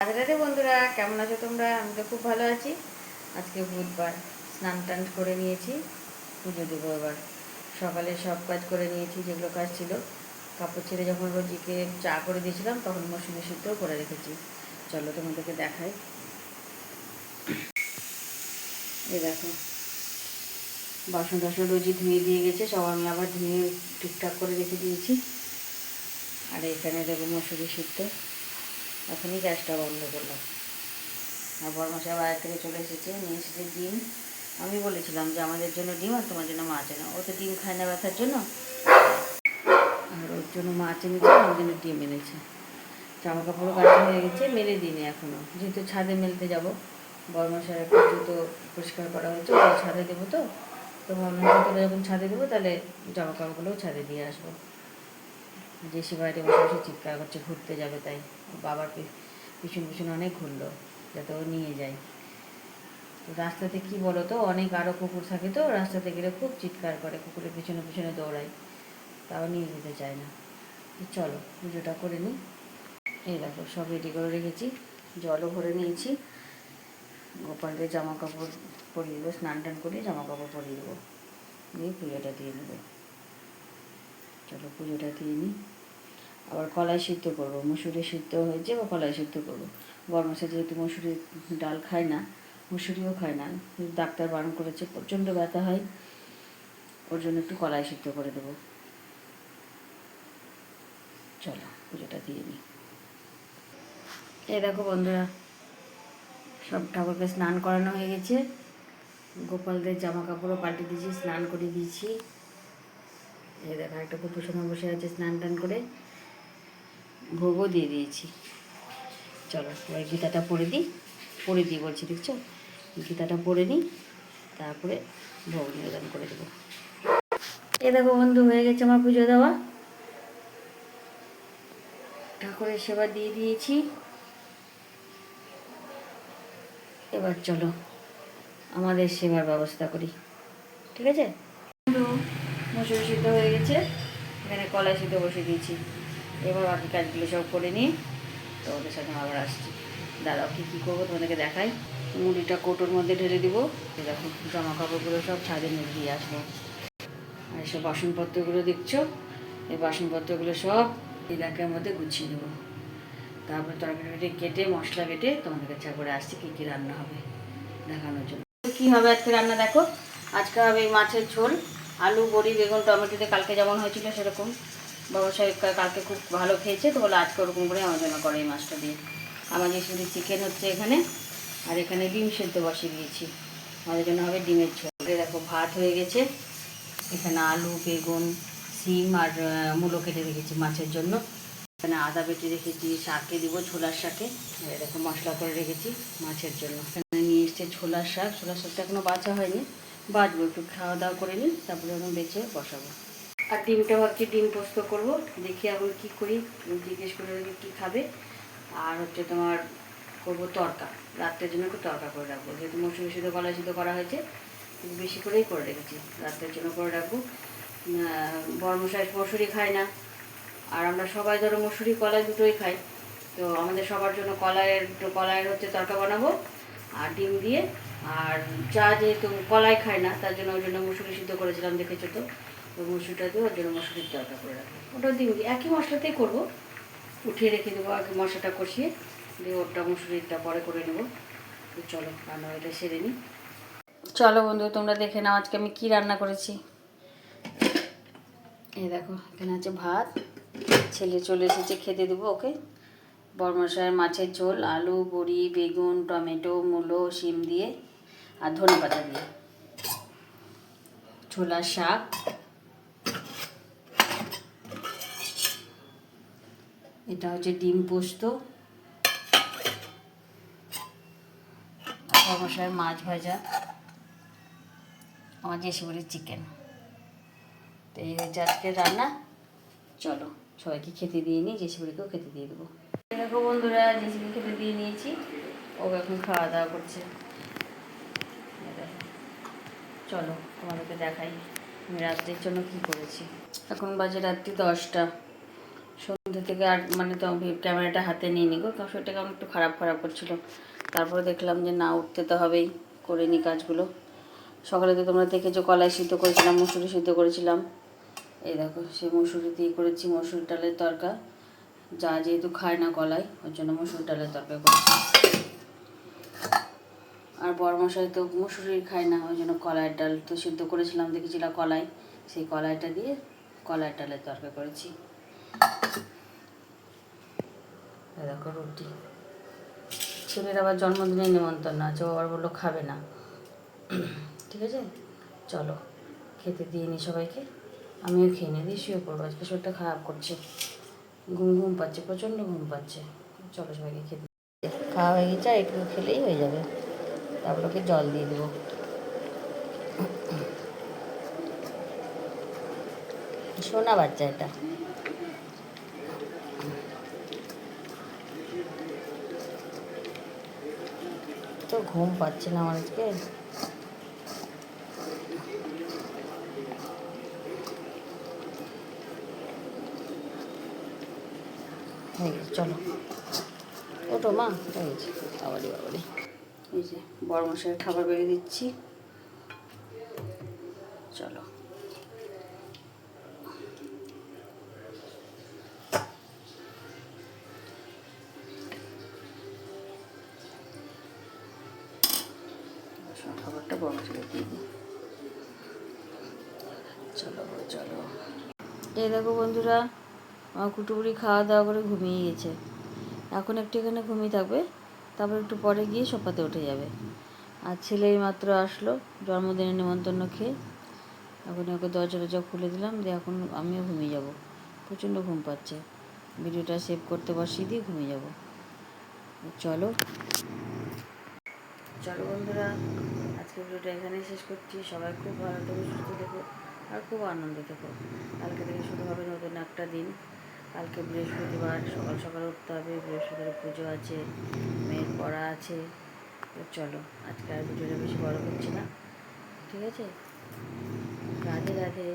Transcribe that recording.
রাধে বন্ধুরা, কেমন আছো তোমরা? আমি তো খুব ভালো আছি। আজকে বুধবার স্নান টান করে নিয়েছি, পুজো দেবো এবার। সকালে সব কাজ করে নিয়েছি, যেগুলো কাজ ছিল। কাপড় ছেড়ে যখন রোজিকে চা করে দিয়েছিলাম, তখন মশুরি সিদ্ধও করে রেখেছি। চলো তোমাদেরকে দেখাই। এই দেখো। বাসন টাসন রোজি ধুয়ে দিয়ে গেছে, সব আমি আবার ধুয়ে ঠিকঠাক করে রেখে দিয়েছি। আর এখানে দেবো মশুরি সিদ্ধ। এখনই গ্যাসটা বন্ধ করলাম। আর বরমশাই বাইরে থেকে চলে এসেছে, নিয়ে এসেছে ডিম। আমি বলেছিলাম যে আমাদের জন্য ডিম আর তোমার জন্য মাছ এনো। ও তো ডিম খায় না ব্যথার জন্য। আর ওর জন্য মাছ এনেছে, ওর জন্য ডিম এনেছে। জামা কাপড়ও কাটা হয়ে গেছে, মেলে দিনে এখনও যেহেতু ছাদে মেলতে যাব বরমশাই একটা জুতো পরিষ্কার করা হয়েছে ওটা ছাদে দেবো তো। তো জুতোটা যখন ছাদে দেবো, তাহলে জামা কাপড়গুলোও ছাদে দিয়ে আসব। জেসি বাড়িতে বসে বসে চিৎকার করছে, ঘুরতে যাবে তাই। বাবার পিছন পিছন অনেক ঘুরলো, যাতে ও নিয়ে যায়। রাস্তাতে কি বলো তো অনেক আরও কুকুর থাকে তো, রাস্তাতে গেলে খুব চিৎকার করে, কুকুরের পিছনে পিছনে দৌড়ায়। তাও নিয়ে যেতে চায় না। চলো, পুজোটা করে নিই। এই দেখো, সব রেডি করে রেখেছি। জলও ভরে নিয়েছি। গোপালদের জামা কাপড় পরিয়ে দেবো স্নান টান করে জামা কাপড় পরিয়ে দেবো। দিয়ে পুজোটা দিয়ে নেব চলো পুজোটা দিয়ে নিই। আবার কলাই সিদ্ধ করব, মুসুরি সিদ্ধ হয়েছে বা কলাই সিদ্ধ করব। গরমসে যেহেতু মুসুরি ডাল খায় না, মুসুরিও খায় না, ডাক্তার বারণ করেছে, প্রচণ্ড ব্যথা হয়, ওর জন্য একটু কলাই সিদ্ধ করে দেবো। চলো, পুজোটা দিয়ে নিই। এই দেখো বন্ধুরা, সব ঠাকুরকে স্নান করানো হয়ে গেছে। গোপালদের জামা কাপড়ও পাল্টে দিয়েছি, স্নান করে দিয়েছি। এই দেখো, একটা কুকুর সময় বসে আছে, স্নান টান করে। ভোগও দিয়ে দিয়েছি। চলো, এবার গীতাটা পড়ে দিই। পড়ে দিই বলছি, দেখছ? গীতাটা পড়ে নিই, তারপরে ভোগ নিবেদন করে দেবো। এ দেখো বন্ধু, হয়ে গেছে আমার পুজো দেওয়া। ঠাকুরের সেবা দিয়ে দিয়েছি। এবার চলো, আমাদের সেবার ব্যবস্থা করি। ঠিক আছে? মসুরি সিদ্ধ হয়ে গেছে। এখানে কলাই সিদ্ধ বসিয়ে দিয়েছি। এবার বাকি কাজগুলো সব করে নিয়ে তোমাদের সাথে আবার আসছি। দাদাও কী কী করব তোমাদেরকে দেখাই। মুড়িটা কোটোর মধ্যে ঢেলে দিব। দেখো জামা কাপড়গুলো সব ছাদে নিয়ে দিয়ে আসব আর এসব বাসনপত্রগুলো দেখছ? এই বাসনপত্রগুলো সব রাখের মধ্যে গুছিয়ে দেবো তারপরে তরকারি কেটে, মশলা বেটে তোমাদের কাছে করে আসছি, কী কী রান্না হবে দেখানোর জন্য। কী হবে আজকে রান্না দেখো? আজকে হবে মাছের ঝোল। আলু, বড়ি, বেগুন, টমেটোতে কালকে যেমন হয়েছিল সেরকম। বাবা সাহেব কালকে খুব ভালো খেয়েছে, তো বলে আজকে ওরকম করে আমার জন্য করে এই মাছটা দিয়ে। আমাদের শুধু চিকেন হচ্ছে এখানে, আর এখানে ডিম সেদ্ধ বসিয়ে দিয়েছি। আমাদের জন্য হবে ডিমের ঝোল। দেখো, ভাত হয়ে গেছে। এখানে আলু, বেগুন সিম আর মূলো কেটে রেখেছি মাছের জন্য। এখানে আদা বেটে রেখেছি, শাকে দিব, ছোলার শাকে। দেখো, মশলা করে রেখেছি মাছের জন্য। এখানে নিয়ে এসছে ছোলার শাক। ছোলার শাকটা এখনও বাছা হয়নি। বাছবো একটু খাওয়া দাওয়া করে নিই তারপরে এখন বেছে বসাবো। আর ডিমটা ভাবছি ডিম পোস্ত করব, দেখি এখন কি করি, জিজ্ঞেস করে কী খাবে। আর হচ্ছে তোমার করব তরকা, রাত্রের জন্য একটু তরকা করে রাখব, যেহেতু মসুরি সিদ্ধ কলা সিদ্ধ করা হয়েছে বেশি করেই করে রেখেছি, রাত্রের জন্য করে রাখব। বর্মশাই মসুরি খায় না, আর আমরা সবাই ধরো মসুরি, কলাই দুটোই খাই, তো আমাদের সবার জন্য কলাইয়ের কলাইয়ের হচ্ছে তরকা বানাবো, আর ডিম দিয়ে আর চা যেহেতু কলাই খায় না, তার জন্য ওর জন্য মুসুরি সিদ্ধ করেছিলাম, দেখেছ তো? ওই মুসুরিটা দিয়ে ওর জন্য মুসুরির তরকা করে রাখব ওটা দিয়ে একই মশলাতেই করব? উঠিয়ে রেখে দেবো, আগে মশলাটা কষিয়ে, দিয়ে ওটা মুসুরিটা পরে করে নেব। তো চলো, রান্না এটা সেরে নিই। চলো বন্ধু তোমরা দেখে নাও আজকে আমি কি রান্না করেছি। এই দেখো, এখানে আছে ভাত। ছেলে চলে এসেছে, খেতে দেবো ওকে। বর্মশায়ের মাছের ঝোল, আলু, বড়ি, বেগুন, টমেটো, মূলো, শিম দিয়ে। আর ধনে পাতা দিয়ে। ছোলার শাক। এটা হচ্ছে ডিম পোস্ত। বর্মশায়ের মাছ ভাজা। আমার যে জেসিবাড়ির চিকেন তো এই হচ্ছে আজকের রান্না। চলো, সবাইকে খেতে দিয়ে নিই জেসিবাড়িকেও খেতে দিয়ে দেবো। দেখো বন্ধুরা জেসিকে খেতে দিয়ে নিয়েছি। ও এখন খাওয়া দাওয়া করছে। চলো, তোমাদেরকে দেখাই আমি রাত্রির জন্য কি করেছি। এখন বাজে রাত্রি দশটা। সন্ধে মধ্যে থেকে আর মানে তো ক্যামেরাটা হাতে নিয়ে নিগো কারণ শরীরটা কেমন একটু খারাপ খারাপ করছিল। তারপরে দেখলাম যে না, উঠতে তো হবেই, করে নি কাজগুলো। সকালে তো তোমরা দেখেছ, কলাই সিদ্ধ করেছিলাম, মুসুরি সিদ্ধ করেছিলাম। এই দেখো, সেই মুসুরি দিয়ে করেছি মসুর ডালের তরকা। যা যেহেতু খায় না কলাই, ওর জন্য মসুর ডালের তরকা করেছি। বরমশাই তো মুসুরি খায় না, ওই জন্য কলাইয়ের ডাল তো সিদ্ধ করেছিলাম দেখেছিলাম কলাই। সেই কলাইটা দিয়ে কলাইয়ের ডালের তরকা করেছি। দেখো রুটি। ছেলের আবার জন্মদিনের নিমন্ত্রণ আছে, ও আবার বলল খাবে না। ঠিক আছে? চলো, খেতে দিয়ে নি সবাইকে। আমিও খেয়ে নিই দিয়ে শুয়ে পড়ব, আজকে শরীরটা খারাপ করছে। ঘুম ঘুম পাচ্ছে, প্রচণ্ড ঘুম পাচ্ছে। চলো সবাইকে খেতে খাওয়া হয়ে গেছে একটু খেলেই হয়ে যাবে। ওকে জল দিয়ে দেবো। সোনা বাচ্চা এটা। তো ঘুম পাচ্ছে না আমার আজকে। হয়ে চলো। ওটো মা, হয়ে গেছে। বাবারি বাবারি এই যে বড় মশাইয়ের খাবার বেড়ে দিচ্ছি। চলো। খাবারটা বড় দিয়ে চলো চলো। এই দেখো বন্ধুরা, আমার কুটুবুড়ি খাওয়া দাওয়া করে ঘুমিয়ে গেছে। এখন একটু এখানে ঘুমিয়ে থাকবে। তারপর একটু পরে গিয়ে সোফাতে উঠে যাবে। আর ছেলে মাত্র আসলো, জন্মদিনের নিমন্ত্রণ খেয়ে। এখন ওকে দরজা টরজা খুলে দিলাম, দিয়ে এখন আমিও ঘুমিয়ে যাব। প্রচণ্ড ঘুম পাচ্ছে। ভিডিওটা সেভ করতে বসিয়ে দিয়ে ঘুমিয়ে যাব। চলো। চলো বন্ধুরা আজকে ভিডিওটা এখানেই শেষ করছি। সবাই খুব ভালো থেকো, সুস্থ থেকো, আর খুব আনন্দ থেকো। কালকে থেকে শুরু হবে নতুন একটা দিন। কালকে বৃহস্পতিবার সকাল সকাল উঠতে হবে, বৃহস্পতিবার পুজো আছে, মেয়ের পড়া আছে, তো চলো, আজকে আর ভিডিওটা বেশি বড় করছি না, ঠিক আছে? রাধে রাধে।